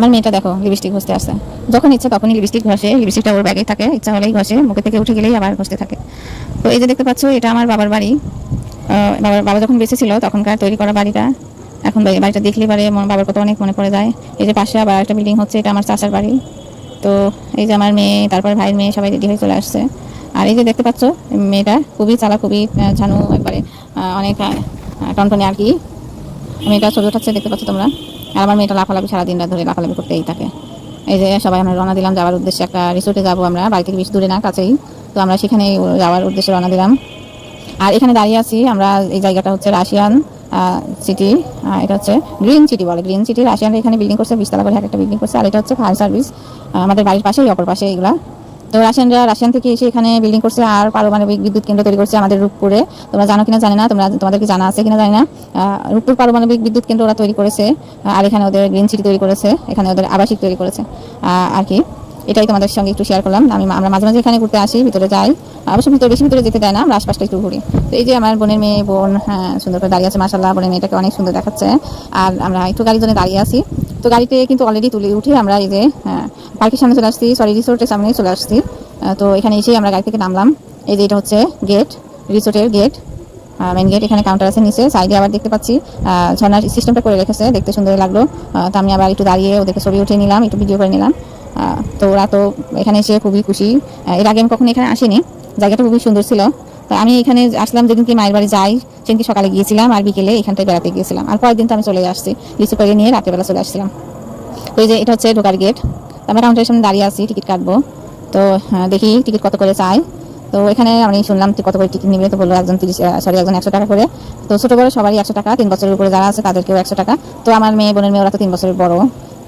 আমার মেয়েটা দেখো লিপস্টিক ঘষতে আসে যখন ইচ্ছা তখনই লিপস্টিক ঘষে লিপস্টিকটা ওর ব্যাগেই থাকে, ইচ্ছা হলেই ঘষে মুখে থেকে উঠে গেলেই আবার ঘষতে থাকে। তো এই যে দেখতে পাচ্ছ, এটা আমার বাবার বাড়ি। বাবার, বাবা যখন বেঁচে ছিল, তখনকার তৈরি করা বাড়িটা। এখন বাড়িটা দেখলে পারে বাবার কথা অনেক মনে পড়ে যায়। এই যে পাশে আবার একটা বিল্ডিং হচ্ছে, এটা আমার চাচার বাড়ি। তো এই যে আমার মেয়ে, তারপর ভাইয়ের মেয়ে সবাই রেডি হয়ে চলে আসছে। আর এই যে দেখতে পাচ্ছ, মেয়েটা খুবই চালা খুবই ঝানু, একবারে অনেক টনটনে আর কি। মেয়েটা ছবি উঠাচ্ছে, দেখতে পাচ্ছ তোমরা। আর আমার মেয়েটা লাফালাফি সারাদিন রাত ধরে লাফালাফি করতেই থাকে। এই যে সবাই আমরা রওনা দিলাম যাওয়ার উদ্দেশ্যে একটা রিসোর্টে যাব আমরা, বাড়ি থেকে বেশি দূরে না, কাছেই। তো আমরা সেখানে যাওয়ার উদ্দেশ্যে রওনা দিলাম। আর এখানে দাঁড়িয়ে আছি আমরা, এই জায়গাটা হচ্ছে রাশিয়ান সিটি এটা হচ্ছে গ্রিন সিটি বলে। গ্রিন সিটি রাশিয়ান এখানে বিল্ডিং করছে বিশতলা করে এক একটা বিল্ডিং করছে, আর এটা হচ্ছে ফায়ার সার্ভিস আমাদের বাড়ির পাশেই, অপর পাশে এগুলা। তো রাশিয়ানরা, রাশিয়ান থেকে এসে এখানে বিল্ডিং করছে আর পারমাণবিক বিদ্যুৎ কেন্দ্র তৈরি করছে আমাদের রূপপুরে। তোমরা জানো কিনা জানি না, তোমরা, তোমাদেরকে জানা আছে কিনা জানি না। রূপপুর পারমাণবিক বিদ্যুৎ কেন্দ্র ওরা তৈরি করেছে, আর এখানে ওদের গ্রিন সিটি তৈরি করেছে, এখানে ওদের আবাসিক তৈরি করেছে। আর কি। এটাই তোমাদের সঙ্গে একটু শেয়ার করলাম। আমি আমরা মাঝে মাঝে এখানে ঘুরতে আসি ভিতরে যাই। অবশ্য ভিতরে বেশি ভিতরে যেতে দেয় না আমরা আশপাশটা একটু ঘুরি। তো এই যে আমার বোনের মেয়ে বোন হ্যাঁ সুন্দর করে দাঁড়িয়ে আছে মাসাল্লাহ বোনের মেয়েটাকে অনেক সুন্দর দেখাচ্ছে। আর আমরা একটু গাড়ির জন্য দাঁড়িয়ে আছি। তো গাড়িতে কিন্তু অলরেডি তুলে উঠে আমরা এই যে হ্যাঁ, পার্কের সামনে চলে আসছি সরি রিসোর্টের সামনে চলে আসছি। তো এখানে এসেই আমরা গাড়ি থেকে নামলাম। এই যে এটা হচ্ছে গেট রিসোর্টের গেট মেন গেট এখানে কাউন্টার আছে নিচে। সাইডে আবার দেখতে পাচ্ছি আহ, ঝর্ণার সিস্টেমটা করে রেখেছে দেখতে সুন্দর লাগল। তো আমি আবার একটু দাঁড়িয়ে ওদেরকে ছবি উঠিয়ে নিলাম একটু ভিডিও করে নিলাম। তো ওরা তো এখানে এসে খুবই খুশি। এর আগে আমি কখনো এখানে আসিনি। জায়গাটা খুবই সুন্দর ছিল। তো আমি এখানে আসলাম যেদিনকে মায়ের বাড়ি যাই, সেদিনকে সকালে গিয়েছিলাম আর বিকেলে এখানটায় বেড়াতে গিয়েছিলাম। আর পরের দিন তো আমি চলে আসছি, লিচু করে নিয়ে রাত্রেবেলা চলে আসছিলাম। তো এই যে এটা হচ্ছে ঢোকার গেট। আমরা কাউন্টারের সামনে দাঁড়িয়ে আছি, টিকিট কাটবো। তো দেখি টিকিট কত করে চাই। তো এখানে আমি শুনলাম কত করে টিকিট নিবে। তো বলল একজন তিরিশ সরি একজন একশো টাকা করে। তো ছোটো বড় সবারই একশো টাকা। তিন বছরের উপরে যারা আছে তাদেরকেও একশো টাকা। তো আমার মেয়ে, বোনের মেয়ে, ওরা তো তিন বছরের বড়।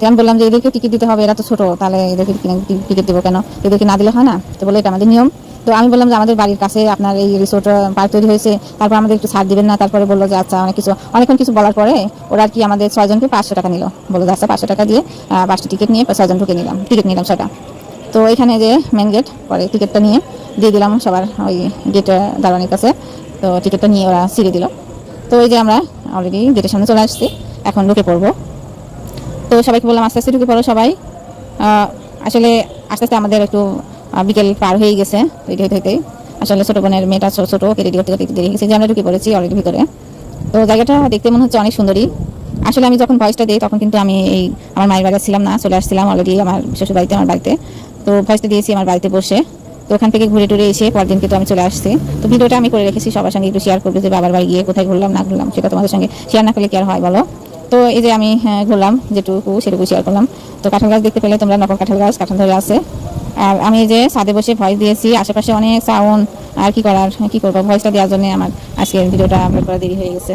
আমি বললাম যে এদেরকে টিকিট দিতে হবে, এরা তো ছোটো, তাহলে এদেরকে টিকিট দেবো কেন? এদেরকে না দিলে হয় না? তো বলে এটা আমাদের নিয়ম। তো আমি বললাম যে আমাদের বাড়ির কাছে আপনার এই রিসোর্ট পার্ক তৈরি হয়েছে, তারপর আমাদের একটু ছাড় দিবেন না, তারপরে বলল যে আচ্ছা অনেক কিছু, অনেকক্ষণ কিছু বলার পরে ওরা কি আমাদের ছয়জনকে পাঁচশো টাকা নিল। বলল আচ্ছা পাঁচশো টাকা দিয়ে পাঁচটি টিকিট নিয়ে ছয়জন ঢুকে নিলাম টিকিট নিলাম ছয়টা। তো এখানে যে মেন গেট পরে টিকিটটা নিয়ে দিয়ে দিলাম সবার ওই গেট দাঁড়ানোর কাছে। তো টিকিটটা নিয়ে ওরা ছিঁড়ে দিল। তো এই যে আমরা অলরেডি গেটের সামনে চলে আসছি, এখন ঢুকে পড়ব। তো সবাইকে বললাম, আস্তে আস্তে ঢুকে পড়ো সবাই। আসলে আস্তে আস্তে আমাদের একটু বিকেল পার হয়ে গেছে রেডি হইতে হইতেই। আসলে ছোটো বোনের মেয়েটা ছোটো ছোটো, ওকে রেডি করতে করতে দেরি হয়ে গেছে, যে আমরা ঢুকে পড়েছি অলরেডি ভিতরে। তো জায়গাটা দেখতে মনে হচ্ছে অনেক সুন্দরী। আসলে আমি যখন ভয়েসটা দিই, তখন কিন্তু আমি এই, আমার মায়ের বাড়ি ছিলাম না, চলে আসছিলাম অলরেডি আমার শ্বশুর বাড়িতে, আমার বাড়িতে। তো ভয়েসটা দিয়েছি আমার বাড়িতে বসে। তো ওখান থেকে ঘুরে টুরে এসে পরদিন কিন্তু আমি চলে আসছি। তো ভিডিওটা আমি করে রেখেছি, সবার সঙ্গে একটু শেয়ার করব যে বাবার বাড়ি গিয়ে কোথায় ঘুরলাম, না ঘুরলাম, সেটা তোমাদের সঙ্গে শেয়ার না করলে কি আর হয় বলো? তো এই যে আমি হ্যাঁ, ঘুরলাম যেটুকু সেটুকু শেয়ার করলাম। তো কাঁঠাল গাছ দেখতে পেলে তোমরা নকল কাঁঠাল গাছ কাঁঠাল ধরে আছে। আর আমি যে ছাদে বসে ভয়েস দিয়েছি আশেপাশে অনেক সাউন্ড আর কি করার কি করব? ভয়েসটা দেওয়ার জন্য আমার আজকের ভিডিওটা আপলোড করা দেরি হয়ে গেছে।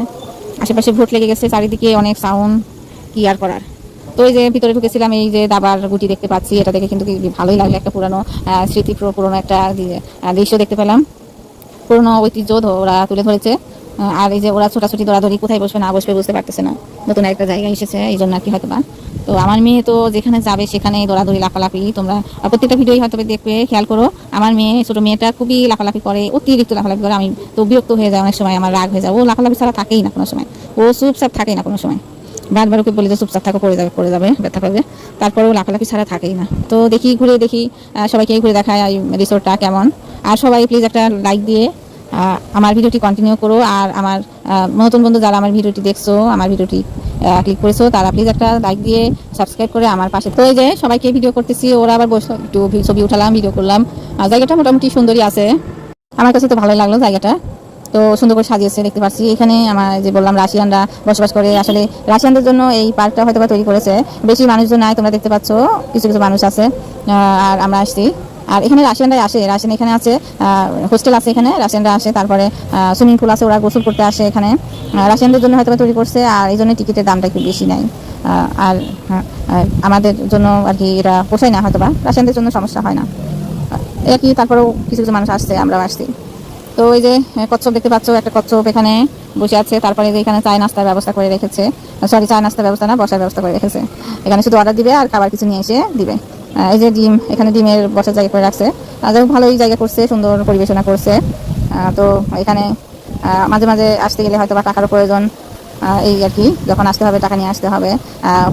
আশেপাশে ভোট লেগে গেছে চারিদিকে অনেক সাউন্ড কি আর করার? তো এই যে ভিতরে ঢুকেছিলাম এই যে দাবার গুটি দেখতে পাচ্ছি এটা দেখে কিন্তু ভালোই লাগল একটা পুরানো স্মৃতি পুরো পুরোনো একটা দৃশ্য দেখতে পেলাম। পুরোনো ঐতিহ্য ওরা তুলে ধরেছে। আর এই যে ওরা ছোটাছুটি, দৌড়াদৌড়ি কোথায় বসবে, না বসবে বুঝতে পারতেছে না। নতুন একটা জায়গায় এসেছে, এই জন্য আর কি হয়তো বা তো আমার মেয়ে তো যেখানে যাবে সেখানে দৌড়াদৌড়ি, লাফালাফি, তোমরা প্রত্যেকটা ভিডিওই হয়তো দেখবে, খেয়াল করো। আমার মেয়ে, ছোট মেয়েটা খুবই লাফালাফি করে, অতিরিক্ত লাফালাফি করে। আমি তো বিরক্ত হয়ে যায় অনেক সময়, আমার রাগ হয়ে যায়। ও লাফালাফি ছাড়া থাকেই না কোনো সময়। ও চুপচাপ থাকেই না কোনো সময়। বারবার ওকে বলে যে চুপচাপ থাকো করে যাবে, পড়ে যাবে, ব্যথা পাবে। তারপরেও লাফালাফি ছাড়া থাকেই না। তো দেখি, ঘুরে দেখি সবাইকে ঘুরে দেখায় রিসোর্টটা কেমন। আর সবাই প্লিজ একটা লাইক দিয়ে আমার ভিডিওটি কন্টিনিউ করো আর আমার নতুন বন্ধু যারা আমার ভিডিওটি দেখছ, আমার ভিডিওটি ক্লিক করেছ, তারা প্লিজ একটা লাইক দিয়ে সাবস্ক্রাইব করে আমার পাশে। তো যে সবাইকে ভিডিও করতেছি, ওরা আবার বসে একটু ছবি উঠালাম ভিডিও করলাম। জায়গাটা মোটামুটি সুন্দরই আছে। আমার কাছে তো ভালোই লাগল জায়গাটা। তো সুন্দর করে সাজিয়েছে, দেখতে পাচ্ছি এখানে আমার যে বললাম, রাশিয়ানরা বসবাস করে। আসলে রাশিয়ানদের জন্য এই পার্কটা হয়তো তৈরি করেছে। বেশি মানুষজন নাই, তোমরা দেখতে পাচ্ছ। কিছু কিছু মানুষ আছে। আর আমরা আসছি। আর এখানে রাশিয়ানরাই আসে। রাশিয়ান এখানে আছে হোস্টেল আছে এখানে রাশিয়ানরা আসে তারপরে সুইমিং পুল আছে ওরা গোসল করতে আসে এখানে। রাশিয়ানদের জন্য হয়তো তৈরি করছে আর এই জন্য টিকিটের দামটা একটু বেশি নেয়। আর হ্যাঁ, আমাদের জন্য আর কি এটা পোষায় না হয়তো বা রাশিয়ানদের জন্য সমস্যা হয় না। আহ, একই তারপরেও কিছু কিছু মানুষ আসছে আমরাও আসছি। তো এই যে কচ্ছপ দেখতে পাচ্ছ একটা কচ্ছপ এখানে বসে আছে তারপরে যে এখানে চায় নাস্তার ব্যবস্থা করে রেখেছে। সরি চায় নাস্তার ব্যবস্থা না বসার ব্যবস্থা করে রেখেছে। এখানে শুধু অর্ডার দিবে আর খাবার কিছু নিয়ে এসে দিবে। এই যে ডিম, এখানে ডিমের বসার জায়গা করে রাখছে। যাই ভালোই জায়গা করছে, সুন্দর পরিবেশনা করছে। তো এখানে মাঝে মাঝে আসতে গেলে হয়তো বা টাকারও প্রয়োজন এই আর কি। যখন আসতে হবে, টাকা নিয়ে আসতে হবে।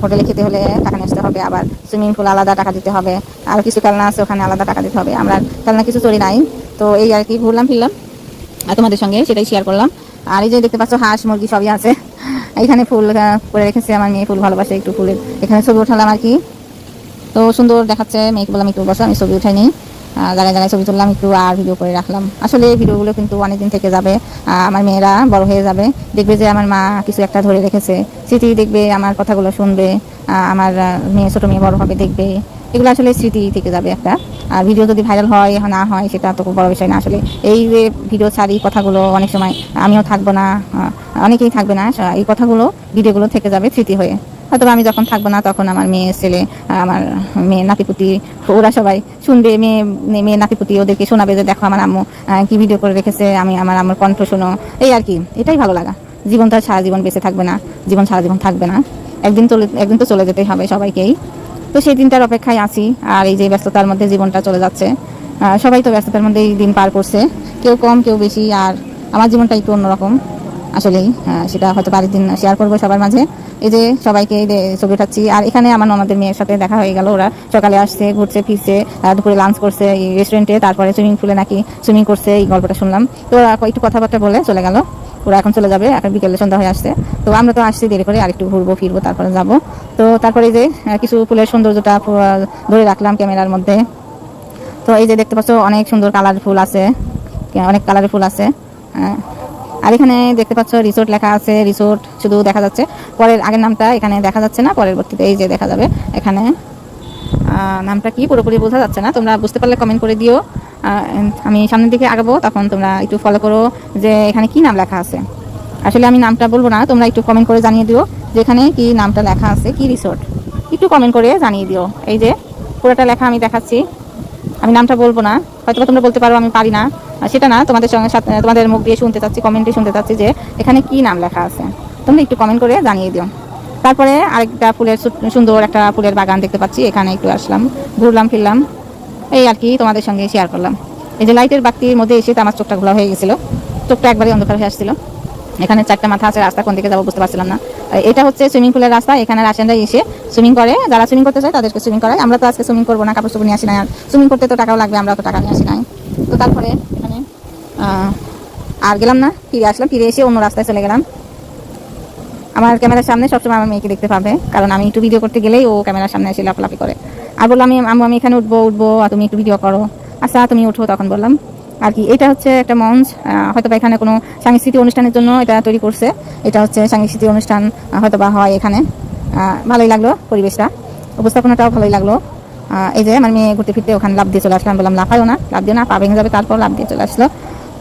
হোটেলে খেতে হলে টাকা নিয়ে আসতে হবে, আবার সুইমিং পুল আলাদা টাকা দিতে হবে। আর কিছু খেলনা আছে, ওখানে আলাদা টাকা দিতে হবে। আমরা খেলনা কিছু চুরি নাই। তো এই আর কি, ঘুরলাম, ফিরলাম। আর তোমাদের সঙ্গে সেটাই শেয়ার করলাম। আর এই যে দেখতে পাচ্ছ, হাঁস, মুরগি সবই আছে। এখানে ফুল করে রেখেছে আমার মেয়ে, ফুল ভালোবাসে, একটু ফুলের। এখানে ছবি উঠালাম আর কি। তো সুন্দর দেখাচ্ছে মেয়েকে বললাম, একটু বসো, আমি ছবি উঠাই নিই। জায়গায় জায়গায় ছবি তুললাম, একটু আর ভিডিও করে রাখলাম। আসলে এই ভিডিওগুলো কিন্তু অনেকদিন থেকে যাবে আমার মেয়েরা বড় হয়ে যাবে। দেখবে যে আমার মা কিছু একটা ধরে রেখেছে। স্মৃতি দেখবে, আমার কথাগুলো শুনবে আমার মেয়ে, ছোট মেয়ে বড় হবে, দেখবে। এগুলো আসলে স্মৃতি থেকে যাবে একটা। আর ভিডিও যদি ভাইরাল হয়, না হয়, সেটা তো বড় বিষয় না। আসলে এই যে ভিডিও ছাড়ি কথাগুলো অনেক সময় আমিও থাকব না অনেকেই থাকবে না। এই কথাগুলো ভিডিওগুলো থেকে যাবে স্মৃতি হয়ে। হয়তো আমি যখন থাকব না, তখন আমার মেয়ে, ছেলে আমার মেয়ে নাতিপুতি, ওরা সবাই শুনবে। মেয়ে মেয়ে নাতিপুতি ওদেরকে শোনাবে যে, দেখো, আমার আম্মু কি ভিডিও করে রেখেছে। আমি, আমার আমার কণ্ঠ শোনো। এই আর কি। এটাই ভালো লাগা। জীবন তো সারা জীবন বেঁচে থাকবে না। জীবন সারা জীবন থাকবে না। একদিন চলে, একদিন তো চলে যেতেই হবে সবাইকেই। তো সেই দিনটার অপেক্ষায় আছি। আর এই যে ব্যস্ততার মধ্যে জীবনটা চলে যাচ্ছে সবাই তো ব্যস্ততার মধ্যে এই দিন পার করছে। কেউ কম, কেউ বেশি। আর আমার জীবনটা একটু অন্যরকম। আসলেই সেটা হয়তো বাড়ির দিন শেয়ার করব সবার মাঝে। এই যে সবাইকে ছবি উঠাচ্ছি, আর এখানে আমার আমাদের মেয়ের সাথে দেখা হয়ে গেল। ওরা সকালে আসছে, ঘুরছে, ফিরছে দুপুরে লাঞ্চ করছে এই রেস্টুরেন্টে তারপরে সুইমিং পুলে নাকি সুইমিং করছে, এই গল্পটা শুনলাম। তো ওরা একটু কথাবার্তা বলে চলে গেল। ওরা এখন চলে যাবে, এখন বিকেলে সন্ধ্যা হয়ে আসছে। তো আমরা তো আসছি দেরি করে, আরেকটু ঘুরবো, ফিরবো, তারপরে যাব। তো তারপরে যে কিছু ফুলের সৌন্দর্যটা ধরে রাখলাম ক্যামেরার মধ্যে। তো এই যে দেখতে পাচ্ছ, অনেক সুন্দর কালার ফুল আছে অনেক কালারের ফুল আছে। হ্যাঁ। আর এখানে দেখতে পাচ্ছ রিসোর্ট লেখা আছে রিসোর্ট শুধু দেখা যাচ্ছে। পরের আগের নামটা এখানে দেখা যাচ্ছে না, পরবর্তীতে এই যে দেখা যাবে এখানে। নামটা কি পুরোপুরি বোঝা যাচ্ছে না, তোমরা বুঝতে পারলে কমেন্ট করে দিও। আমি সামনের দিকে আগাবো, তখন তোমরা একটু ফলো করো যে এখানে কি নাম লেখা আছে। আসলে আমি নামটা বলব না, তোমরা একটু কমেন্ট করে জানিয়ে দিও যে এখানে কি নামটা লেখা আছে, কি রিসোর্ট একটু কমেন্ট করে জানিয়ে দিও। এই যে পুরোটা লেখা আমি দেখাচ্ছি। আমি নামটা বলব না হয়তো তোমরা বলতে পারো আমি পারি না। সেটা না, তোমাদের সঙ্গে তোমাদের মুখ দিয়ে শুনতে চাচ্ছি কমেন্টে শুনতে চাচ্ছি যে এখানে কি নাম লেখা আছে। তোমরা একটু কমেন্ট করে জানিয়ে দিও। তারপরে আরেকটা ফুলের সুন্দর একটা ফুলের বাগান দেখতে পাচ্ছি, এখানে একটু আসলাম, ঘুরলাম, ফিরলাম। এই আর কি তোমাদের সঙ্গে শেয়ার করলাম। এই যে লাইটের বাতির মধ্যে এসে তো আমার চোখটা ঘোলা হয়ে গেছিল। চোখটা একবারে অন্ধকার হয়ে আসছিল। এখানে চারটা মাথা আছে, রাস্তা কোন দিকে যাব বুঝতে পারছিলাম না। এটা হচ্ছে সুইমিং পুলের রাস্তা, এখানে রাশিয়ানরা এসে সুইমিং করে। যারা সুইমিং করতে চায় তাদেরকে সুইমিং করায়। আমরা তো আজকে সুইমিং করব না, কাপড় চোপড় নিয়ে আসি না আর। সুইমিং করতে তো টাকাও লাগবে, আমরা তো টাকা নিয়ে আসি নাই। তো তারপরে আর গেলাম না, ফিরে আসলাম, ফিরে এসে অন্য রাস্তায় চলে গেলাম। আমার ক্যামেরার সামনে সবসময় আমার মেয়েকে দেখতে পাবে, কারণ আমি একটু ভিডিও করতে গেলেই ও ক্যামেরার সামনে এসে লাফালাফি করে। আর বললাম, আমি আমি এখানে উঠবো উঠবো, আর তুমি একটু ভিডিও করো। আচ্ছা তুমি উঠো, তখন বললাম। আর কি, এটা হচ্ছে একটা মঞ্চ হয়তো বা এখানে কোনো সাংস্কৃতিক অনুষ্ঠানের জন্য এটা তৈরি করছে। এটা হচ্ছে সাংস্কৃতিক অনুষ্ঠান হয়তো বা হয় এখানে। ভালোই লাগল পরিবেশটা, উপস্থাপনাটাও ভালোই লাগল। এই যে আমার মেয়ে ঘুরতে ফিরতে ওখানে লাভ দিয়ে চলে আসলাম, বললাম, লাফায়ও না লাভ দিয়ে না, পা ভেঙে যাবে, তারপর লাভ দিয়ে চলে আসলো।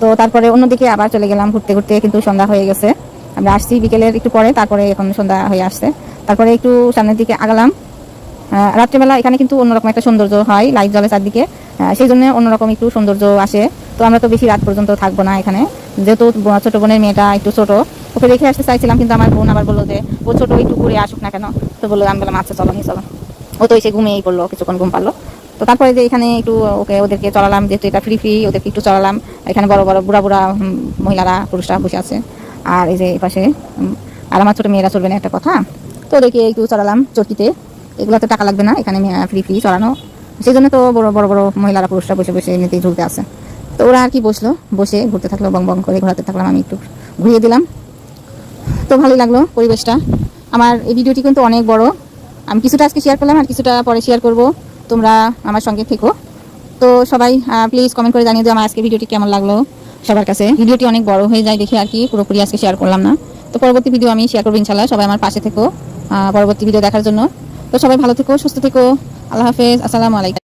তো তারপরে অন্যদিকে আবার চলে গেলাম ঘুরতে ঘুরতে, কিন্তু সন্ধ্যা হয়ে গেছে। আমরা আসছি বিকেলের একটু পরে, তারপরে এখন সন্ধ্যা হয়ে আসছে। তারপরে একটু সামনের দিকে আগালাম। রাত্রেবেলা এখানে কিন্তু অন্যরকম একটা সৌন্দর্য হয়, লাইট জ্বলে চারদিকে। সেই জন্য অন্যরকম একটু সৌন্দর্য আসে। তো আমরা তো বেশি রাত পর্যন্ত থাকব না এখানে। যেহেতু ছোট বোনের মেয়েটা একটু ছোট, ওকে রেখে আসতে চাইছিলাম, কিন্তু আমার বোন আবার বলল যে, ও ছোট, একটু ঘুরে আসুক না কেন? তো বলল, আমি বললাম আচ্ছা চলো, নিয়ে চলো। ও তো এসে ঘুমিয়েই পড়ল, কিছুক্ষণ ঘুম পারল তো তারপরে যে এখানে একটু, ওকে, ওদেরকে চড়ালাম যেহেতু এটা ফ্রি ফ্রি ওদেরকে একটু চড়ালাম এখানে বড় বড়, বুড়া বুড়া মহিলারা, পুরুষরা বসে আছে। আর এই যে এই পাশে আর আমার ছোট মেয়েরা চলবে না, একটা কথা। তো ওদেরকে একটু চড়ালাম চরকিতে এগুলো তো টাকা লাগবে না, এখানে ফ্রি ফ্রি চড়ানো। সেই জন্য তো বড় বড় বড় মহিলারা, পুরুষরা বসে বসে এমনিতেই ঝুলতে আছে। তো ওরা আর কি বসল, বসে ঘুরতে থাকল, বং বং করে ঘোরাতে থাকলাম, আমি একটু ঘুরিয়ে দিলাম। তো ভালোই লাগল পরিবেশটা। আমার এই ভিডিওটি কিন্তু অনেক বড়। আমি কিছুটা আজকে শেয়ার করলাম, আর কিছুটা পরে শেয়ার করব। তোমরা আমার সঙ্গে থেকো। তো সবাই প্লিজ কমেন্ট করে জানিয়ে দিও আমার আজকে ভিডিওটি কেমন লাগল সবার কাছে। ভিডিওটি অনেক বড় হয়ে যায় দেখে আর কি, পুরোপুরি আজকে শেয়ার করলাম না। তো পরবর্তী ভিডিও আমি শেয়ার করব ইনশাল্লাহ সবাই আমার পাশে থেকো পরবর্তী ভিডিও দেখার জন্য। তো সবাই ভালো থেকো, সুস্থ থেকো, আল্লাহ হাফেজ, আসসালামু আলাইকুম।